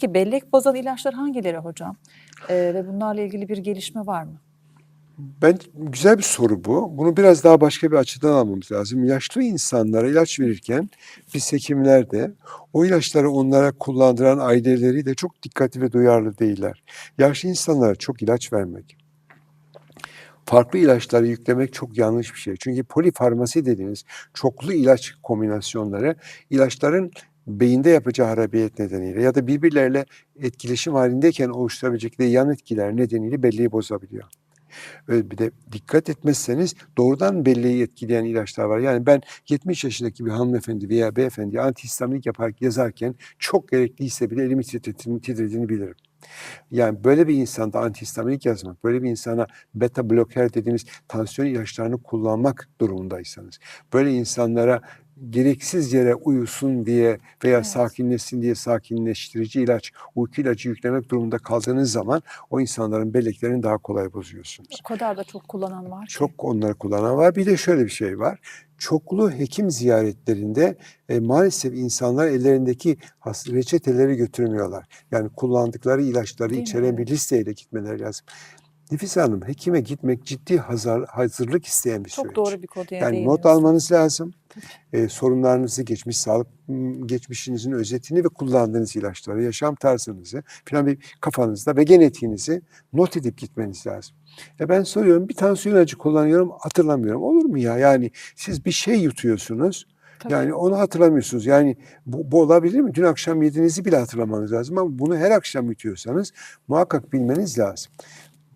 Peki bellek bozan ilaçlar hangileri hocam? Ee, ve bunlarla ilgili bir gelişme var mı? Ben güzel bir soru bu. Bunu biraz daha başka bir açıdan almamız lazım. Yaşlı insanlara ilaç verirken biz hekimler de o ilaçları onlara kullandıran aileleri de çok dikkatli ve duyarlı değiller. Yaşlı insanlara çok ilaç vermek, farklı ilaçları yüklemek çok yanlış bir şey. Çünkü polifarmasi dediğiniz çoklu ilaç kombinasyonları ilaçların beyinde yapacağı harabiyet nedeniyle ya da birbirleriyle etkileşim halindeyken oluşturabilecekleri yan etkiler nedeniyle belleği bozabiliyor. Ve bir de dikkat etmezseniz doğrudan belleği etkileyen ilaçlar var. Yani ben 70 yaşındaki bir hanımefendi veya beyefendi antihistaminik yapar, yazarken çok gerekliyse bile elimi titrediğini bilirim. Yani böyle bir insanda antihistaminik yazmak, böyle bir insana beta bloker dediğimiz tansiyon ilaçlarını kullanmak durumundaysanız, böyle insanlara gereksiz yere uyusun diye veya Evet. sakinleşsin diye sakinleştirici ilaç, uyku ilacı yüklemek durumunda kaldığınız zaman o insanların belleklerini daha kolay bozuyorsunuz. O kadar da çok kullanan var ki. Çok onları kullanan var. Bir de şöyle bir şey var. Çoklu hekim ziyaretlerinde e, maalesef insanlar ellerindeki reçeteleri götürmüyorlar. Yani kullandıkları ilaçları Değil mi? içeren bir listeyle gitmeleri lazım. Nefise Hanım, hekime gitmek ciddi hazır, hazırlık isteyen bir Çok süreç. doğru bir konuya Yani not almanız lazım. E, sorunlarınızı, geçmiş sağlık geçmişinizin özetini ve kullandığınız ilaçları, yaşam tarzınızı falan bir kafanızda ve genetiğinizi not edip gitmeniz lazım. E ben soruyorum bir tansiyon ilacı kullanıyorum hatırlamıyorum. Olur mu ya? Yani siz bir şey yutuyorsunuz. Tabii. Yani onu hatırlamıyorsunuz. Yani bu, bu olabilir mi? Dün akşam yediğinizi bile hatırlamanız lazım ama bunu her akşam yutuyorsanız muhakkak bilmeniz lazım.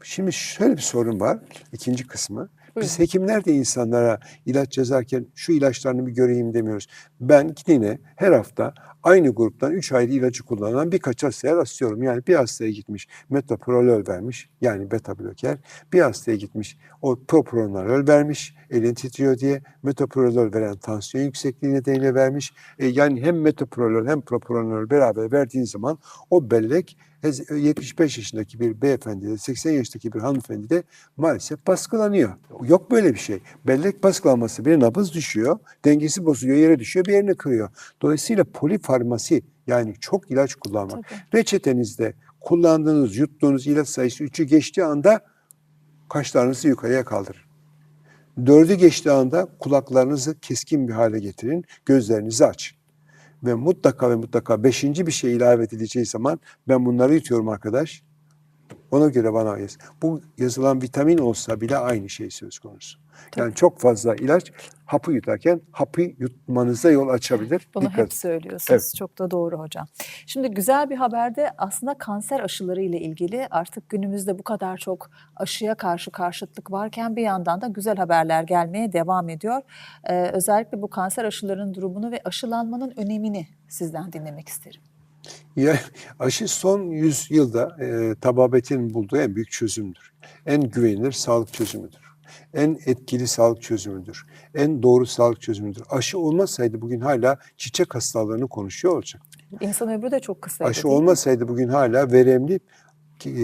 Şimdi şöyle bir sorun var. ikinci kısmı. Biz Buyurun. hekimler de insanlara ilaç yazarken şu ilaçlarını bir göreyim demiyoruz. Ben yine her hafta aynı gruptan 3 ayrı ilacı kullanan birkaç hastaya rastlıyorum. Yani bir hastaya gitmiş metoprolol vermiş yani beta bloker. Bir hastaya gitmiş o propranolol vermiş elin titriyor diye. Metoprolol veren tansiyon yüksekliği nedeniyle vermiş. E, yani hem metoprolol hem propranolol beraber verdiğin zaman o bellek 75 yaşındaki bir beyefendi de 80 yaşındaki bir hanımefendi de maalesef baskılanıyor. Yok böyle bir şey. Bellek baskılanması bir nabız düşüyor, dengesi bozuluyor, yere düşüyor, bir yerini kırıyor. Dolayısıyla polifarmasi yani çok ilaç kullanmak. Tabii. Reçetenizde kullandığınız, yuttuğunuz ilaç sayısı 3'ü geçtiği anda kaşlarınızı yukarıya kaldırın. Dördü geçtiği anda kulaklarınızı keskin bir hale getirin, gözlerinizi açın. Ve mutlaka ve mutlaka beşinci bir şey ilave edileceği zaman ben bunları yutuyorum arkadaş. Ona göre bana yaz. Bu yazılan vitamin olsa bile aynı şey söz konusu. Yani çok fazla ilaç hapı yutarken hapı yutmanıza yol açabilir. Bunu Dikkat. hep söylüyorsunuz. Evet. Çok da doğru hocam. Şimdi güzel bir haberde aslında kanser aşıları ile ilgili artık günümüzde bu kadar çok aşıya karşı karşıtlık varken bir yandan da güzel haberler gelmeye devam ediyor. Ee, özellikle bu kanser aşılarının durumunu ve aşılanmanın önemini sizden dinlemek isterim. Ya, aşı son 100 yılda e, tababetin bulduğu en büyük çözümdür. En güvenilir sağlık çözümüdür. En etkili sağlık çözümüdür. En doğru sağlık çözümüdür. Aşı olmasaydı bugün hala çiçek hastalarını konuşuyor olacak. İnsan ömrü de çok kısaydı. Aşı olmasaydı bugün hala veremli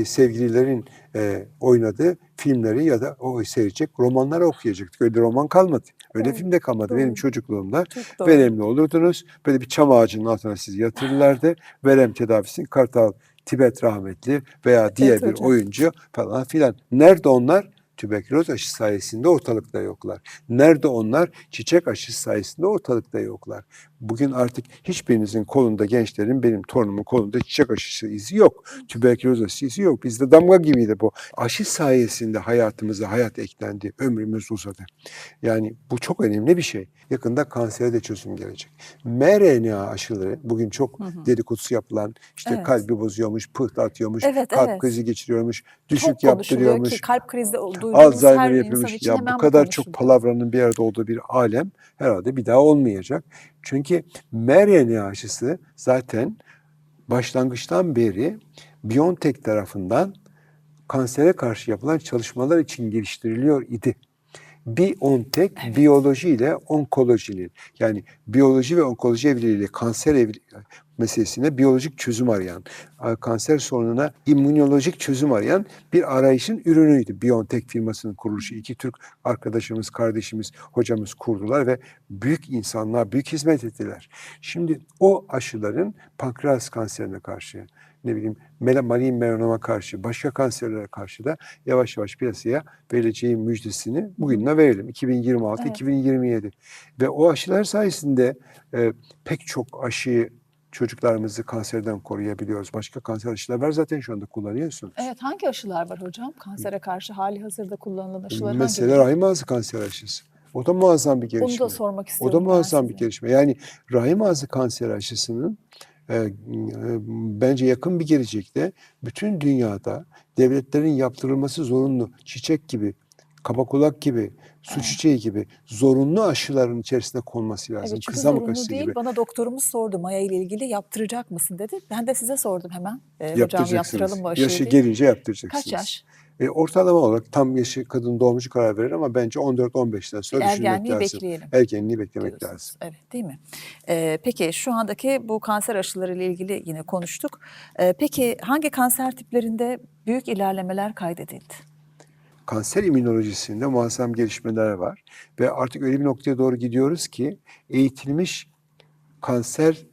sevgililerin e, oynadığı filmleri ya da o seyredecek romanları okuyacaktık. Öyle roman kalmadı. Öyle Evet, film de kalmadı. doğru. Benim çocukluğumda veremli olurdunuz. Böyle bir çam ağacının altına sizi yatırırlardı. Verem tedavisini Kartal Tibet rahmetli veya diğer bir hocam. oyuncu falan filan. Nerede onlar? Tüberküloz aşı sayesinde ortalıkta yoklar. Nerede onlar? Çiçek aşısı sayesinde ortalıkta yoklar. Bugün artık hiçbirinizin kolunda gençlerin benim torunumun kolunda çiçek aşısı izi yok. Tüberküloz aşısı izi yok. Bizde damga gibiydi bu. Aşı sayesinde hayatımıza hayat eklendi. Ömrümüz uzadı. Yani bu çok önemli bir şey. Yakında kansere de çözüm gelecek. mRNA aşıları bugün çok dedikodusu yapılan işte Evet. kalbi bozuyormuş, pıhtı atıyormuş, Evet, kalp evet. krizi geçiriyormuş, Çok düşük konuşuluyor yaptırıyormuş. ki kalp krizi duyduğumuz Alzheimer yapıyormuş. Ya bu kadar çok palavranın bir arada olduğu bir alem herhalde bir daha olmayacak. Çünkü mRNA aşısı zaten başlangıçtan beri BioNTech tarafından kansere karşı yapılan çalışmalar için geliştiriliyor idi. BioNTech biyoloji ile onkolojinin yani biyoloji ve onkoloji evliliğiyle kanser evliliği meselesine biyolojik çözüm arayan, kanser sorununa immünolojik çözüm arayan bir arayışın ürünüydü. BioNTech firmasının kuruluşu. iki Türk arkadaşımız, kardeşimiz, hocamız kurdular ve büyük insanlığa büyük hizmet ettiler. Şimdi o aşıların pankreas kanserine karşı, ne bileyim malign melanoma karşı, başka kanserlere karşı da yavaş yavaş piyasaya vereceği müjdesini bugünle verelim. 2026, Evet. 2027 ve o aşılar sayesinde e, pek çok aşıyı çocuklarımızı kanserden koruyabiliyoruz. Başka kanser aşılar var zaten şu anda kullanıyorsunuz. Evet hangi aşılar var hocam? Kansere karşı hali hazırda kullanılan aşılar Mesela rahim ağzı kanser aşısı. O da muazzam bir gelişme. Onu da sormak O istiyorum. da ben muazzam bir gelişme. Yani rahim ağzı kanser aşısının e, e, bence yakın bir gelecekte bütün dünyada devletlerin yaptırılması zorunlu çiçek gibi, kabakulak gibi, su çiçeği gibi zorunlu aşıların içerisine konması lazım. Evet çünkü Kızamık aşısı değil. gibi. Bana doktorumuz sordu Maya ile ilgili yaptıracak mısın dedi. Ben de size sordum hemen. Ee, hocam yaptıralım mı aşıyı Yaşı diye. gelince yaptıracaksınız. Kaç yaş? E, ortalama olarak tam yaşı kadın doğumcu karar verir ama bence 14-15'ten sonra düşünmek Ergenliği lazım. bekleyelim. Ergenliği beklemek diyorsunuz. lazım. Evet değil mi? Ee, peki şu andaki bu kanser aşıları ile ilgili yine konuştuk. Ee, peki hangi kanser tiplerinde büyük ilerlemeler kaydedildi? Kanser immünolojisinde muazzam gelişmeler var. Ve artık öyle bir noktaya doğru gidiyoruz ki eğitilmiş kanser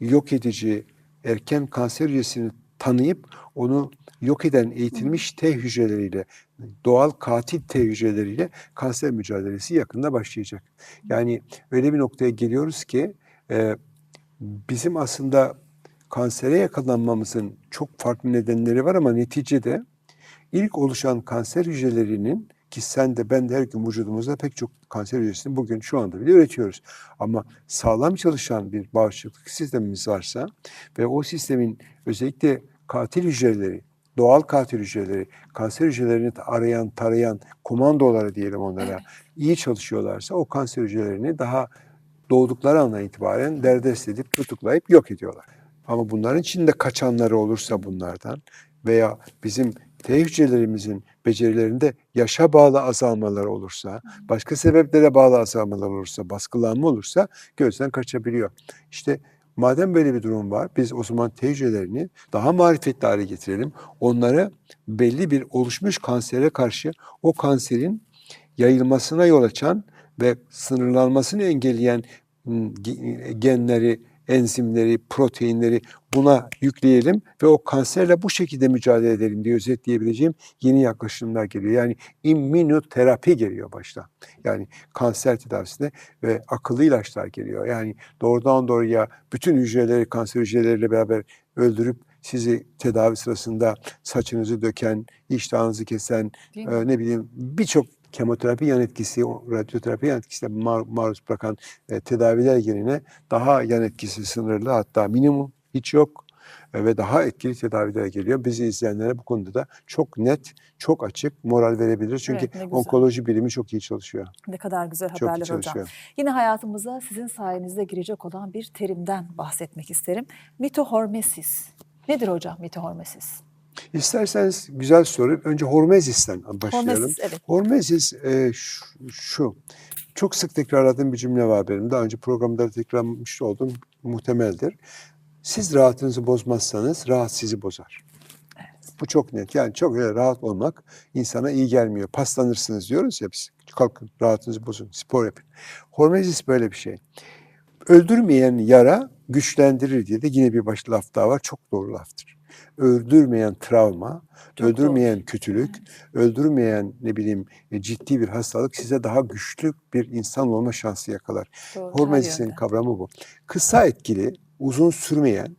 yok edici erken kanser hücresini tanıyıp onu yok eden eğitilmiş T hücreleriyle, doğal katil T hücreleriyle kanser mücadelesi yakında başlayacak. Yani öyle bir noktaya geliyoruz ki e, bizim aslında kansere yakalanmamızın çok farklı nedenleri var ama neticede ilk oluşan kanser hücrelerinin ki sen de ben de her gün vücudumuzda pek çok kanser hücresini bugün şu anda bile üretiyoruz. Ama sağlam çalışan bir bağışıklık sistemimiz varsa ve o sistemin özellikle katil hücreleri, doğal katil hücreleri, kanser hücrelerini arayan, tarayan komandoları diyelim onlara Evet. iyi çalışıyorlarsa o kanser hücrelerini daha doğdukları andan itibaren derdest edip tutuklayıp yok ediyorlar. Ama bunların içinde kaçanları olursa bunlardan veya bizim T hücrelerimizin becerilerinde yaşa bağlı azalmalar olursa, başka sebeplere bağlı azalmalar olursa, baskılanma olursa gözden kaçabiliyor. İşte madem böyle bir durum var, biz o zaman T hücrelerini daha marifetli hale getirelim. Onları belli bir oluşmuş kansere karşı o kanserin yayılmasına yol açan ve sınırlanmasını engelleyen ge- genleri, enzimleri, proteinleri buna yükleyelim ve o kanserle bu şekilde mücadele edelim diye özetleyebileceğim yeni yaklaşımlar geliyor. Yani immünoterapi geliyor başta. Yani kanser tedavisinde ve akıllı ilaçlar geliyor. Yani doğrudan doğruya bütün hücreleri kanser hücreleriyle beraber öldürüp sizi tedavi sırasında saçınızı döken, iştahınızı kesen, e, ne bileyim birçok kemoterapi yan etkisi, radyoterapi yan etkisine mar- maruz bırakan e, tedaviler yerine daha yan etkisi sınırlı hatta minimum hiç yok e, ve daha etkili tedaviler geliyor. Bizi izleyenlere bu konuda da çok net, çok açık moral verebilir. Çünkü Evet, onkoloji bilimi çok iyi çalışıyor. Ne kadar güzel Çok haberler hocam. Yine hayatımıza sizin sayenizde girecek olan bir terimden bahsetmek isterim. Mitohormesis. Nedir hocam mitohormesis? İsterseniz güzel soru. Önce hormezisten başlayalım. Hormesis evet. Hormezis e, şu, şu. Çok sık tekrarladığım bir cümle var benim. Daha önce programda tekrarlamış olduğum muhtemeldir. Siz rahatınızı bozmazsanız rahat sizi bozar. Bu çok net. Yani çok rahat olmak insana iyi gelmiyor. Paslanırsınız diyoruz ya biz. Kalkın rahatınızı bozun. Spor yapın. Hormezis böyle bir şey. Öldürmeyen yara güçlendirir diye de yine bir baş laf daha var. Çok doğru laftır. Öldürmeyen travma, Çok öldürmeyen kötülük, öldürmeyen ne bileyim e, ciddi bir hastalık size daha güçlü bir insan olma şansı yakalar. Doğru, her Hormezis'in yönden. kavramı bu. Kısa etkili, uzun sürmeyen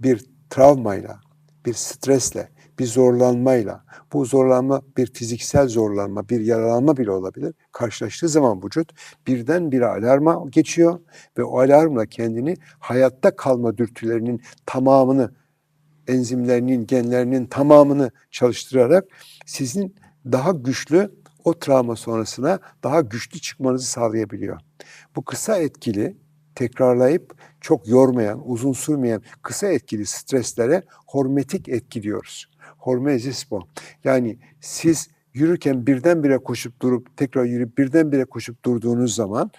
bir travmayla, bir stresle, bir zorlanmayla, bu zorlanma bir fiziksel zorlanma, bir yaralanma bile olabilir. Karşılaştığı zaman vücut birdenbire alarma geçiyor ve o alarmla kendini hayatta kalma dürtülerinin tamamını, enzimlerinin, genlerinin tamamını çalıştırarak sizin daha güçlü o travma sonrasına daha güçlü çıkmanızı sağlayabiliyor. Bu kısa etkili tekrarlayıp çok yormayan, uzun sürmeyen kısa etkili streslere hormetik etki diyoruz. Hormezis bu. Yani siz yürürken birdenbire koşup durup tekrar yürüyüp birdenbire koşup durduğunuz zaman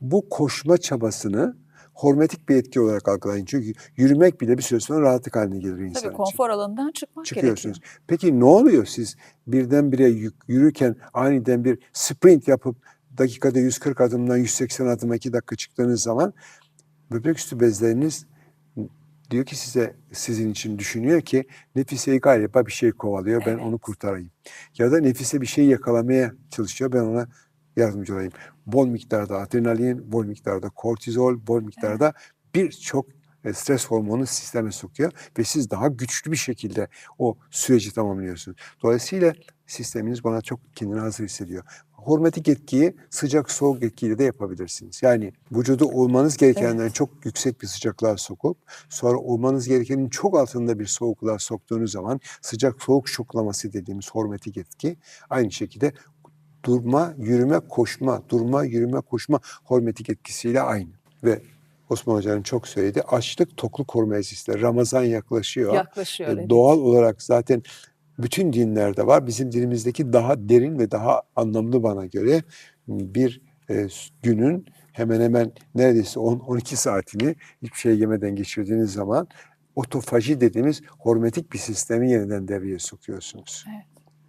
bu koşma çabasını hormetik bir etki olarak algılayın. Çünkü yürümek bile bir süre sonra rahatlık haline gelir insan Tabii için. konfor alanından çıkmak Çıkıyorsunuz. gerekiyor. Peki ne oluyor siz birdenbire yü- yürürken aniden bir sprint yapıp dakikada 140 adımdan 180 adıma 2 dakika çıktığınız zaman böbrek üstü bezleriniz diyor ki size sizin için düşünüyor ki Nefise'yi galiba bir şey kovalıyor ben Evet. onu kurtarayım. Ya da Nefise bir şey yakalamaya çalışıyor ben ona yardımcı olayım. Bol miktarda adrenalin, bol miktarda kortizol, bol miktarda birçok e, stres hormonu sisteme sokuyor ve siz daha güçlü bir şekilde o süreci tamamlıyorsunuz. Dolayısıyla sisteminiz bana çok kendini hazır hissediyor. Hormetik etkiyi sıcak soğuk etkiyle de yapabilirsiniz. Yani vücudu olmanız gerekenden Evet. çok yüksek bir sıcaklığa sokup sonra olmanız gerekenin çok altında bir soğukluğa soktuğunuz zaman sıcak soğuk şoklaması dediğimiz hormetik etki aynı şekilde durma, yürüme, koşma, durma, yürüme, koşma hormetik etkisiyle aynı. Ve Osman Hoca'nın çok söylediği açlık tokluk hormonizmleri. Ramazan yaklaşıyor. Yaklaşıyor. E, evet. Doğal olarak zaten bütün dinlerde var. Bizim dinimizdeki daha derin ve daha anlamlı bana göre bir e, günün hemen hemen neredeyse 10-12 saatini hiçbir şey yemeden geçirdiğiniz zaman otofaji dediğimiz hormetik bir sistemi yeniden devreye sokuyorsunuz.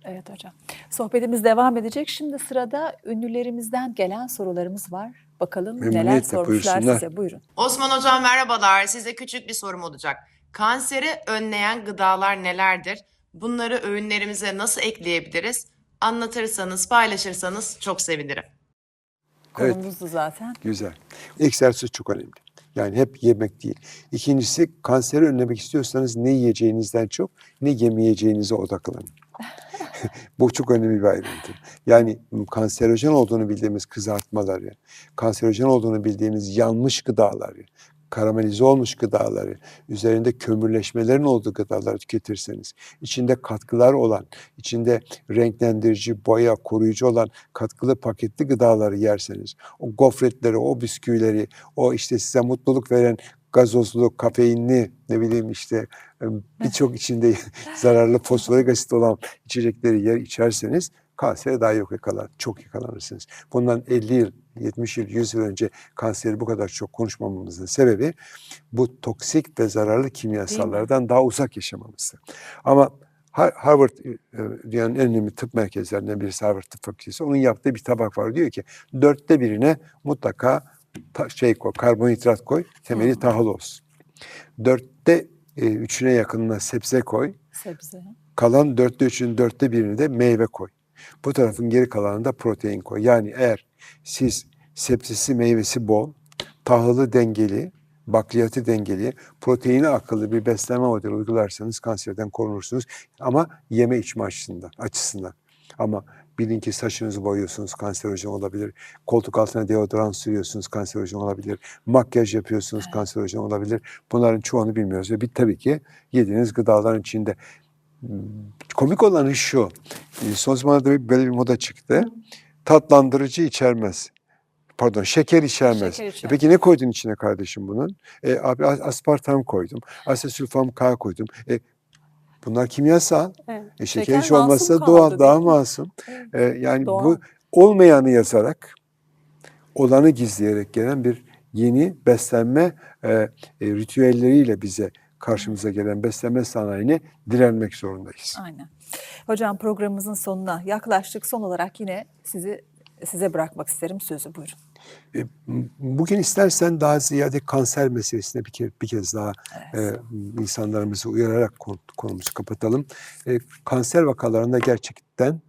Evet hocam. Sohbetimiz devam edecek. Şimdi sırada ünlülerimizden gelen sorularımız var. Bakalım neler sormuşlar buyursunlar. size. Buyurun. Osman Hocam merhabalar. Size küçük bir sorum olacak. Kanseri önleyen gıdalar nelerdir? Bunları öğünlerimize nasıl ekleyebiliriz? Anlatırsanız, paylaşırsanız çok sevinirim. Evet. Konumuzdu zaten. Güzel. Egzersiz çok önemli. Yani hep yemek değil. İkincisi kanseri önlemek istiyorsanız ne yiyeceğinizden çok ne yemeyeceğinize odaklanın. Bu çok önemli bir ayrıntı. Yani kanserojen olduğunu bildiğimiz kızartmaları, kanserojen olduğunu bildiğimiz yanmış gıdaları, karamelize olmuş gıdaları, üzerinde kömürleşmelerin olduğu gıdaları tüketirseniz, içinde katkılar olan, içinde renklendirici, boya, koruyucu olan katkılı paketli gıdaları yerseniz, o gofretleri, o bisküvileri, o işte size mutluluk veren gazozlu, kafeinli, ne bileyim işte birçok içinde zararlı fosforik asit olan içecekleri yer içerseniz kansere daha yok yakalar, çok yakalanırsınız. Bundan 50 yıl, 70 yıl, 100 yıl önce kanseri bu kadar çok konuşmamamızın sebebi bu toksik ve zararlı kimyasallardan daha uzak yaşamamızdı. Ama Har- Harvard e, dünyanın en önemli tıp merkezlerinden birisi Harvard Tıp Fakültesi. Onun yaptığı bir tabak var. Diyor ki dörtte birine mutlaka şey koy, karbonhidrat koy, temeli Hmm. tahıl olsun. Dörtte e, üçüne yakınına sebze koy, Sebze. kalan dörtte üçünün dörtte birini de meyve koy. Bu tarafın geri kalanında protein koy. Yani eğer siz sebzesi meyvesi bol, tahılı dengeli, bakliyatı dengeli, proteini akıllı bir beslenme modeli uygularsanız kanserden korunursunuz. Ama yeme içme açısından. açısından. Ama bilin ki saçınızı boyuyorsunuz kanserojen olabilir. Koltuk altına deodorant sürüyorsunuz kanserojen olabilir. Makyaj yapıyorsunuz kanserojen olabilir. Bunların çoğunu bilmiyoruz. Ve bir tabii ki yediğiniz gıdaların içinde komik olanı şu. e, Son zamanlarda böyle bir moda çıktı. Tatlandırıcı içermez. Pardon şeker içermez. Şeker E içermez. peki ne koydun içine kardeşim bunun? E, abi as- aspartam koydum. Asesülfam K koydum. E, bunlar kimyasal. Evet. E, şeker, Şeker hiç olmazsa doğal, değil daha masum. Evet. E, yani Doğal. bu olmayanı yazarak olanı gizleyerek gelen bir yeni beslenme e, e, ritüelleriyle bize karşımıza gelen beslenme sanayine direnmek zorundayız. Aynen. Hocam programımızın sonuna yaklaştık. Son olarak yine sizi size bırakmak isterim sözü. Buyurun. E, Bugün istersen daha ziyade kanser meselesine bir, ke- bir kez daha e, insanlarımızı uyararak kon- konumuzu kapatalım. E, kanser vakalarında gerçekten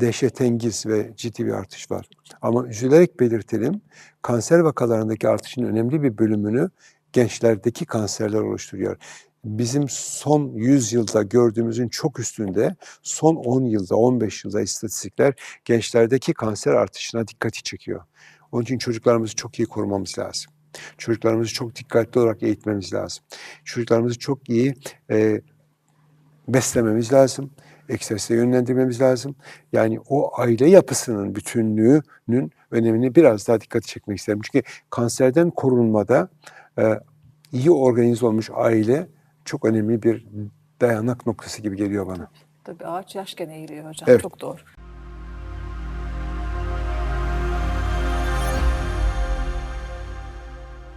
dehşetengiz ve ciddi bir artış var. Ama üzülerek belirtelim, kanser vakalarındaki artışın önemli bir bölümünü gençlerdeki kanserler oluşturuyor. Bizim son 100 yılda gördüğümüzün çok üstünde son 10 yılda, 15 yılda istatistikler gençlerdeki kanser artışına dikkati çekiyor. Onun için çocuklarımızı çok iyi korumamız lazım. Çocuklarımızı çok dikkatli olarak eğitmemiz lazım. Çocuklarımızı çok iyi e, beslememiz lazım. Egzersize yönlendirmemiz lazım. Yani o aile yapısının bütünlüğünün önemini biraz daha dikkat çekmek isterim. Çünkü kanserden korunmada e, iyi organize olmuş aile çok önemli bir dayanak noktası gibi geliyor bana. Tabii ağaç yaşken eğiliyor hocam. Evet. Çok doğru.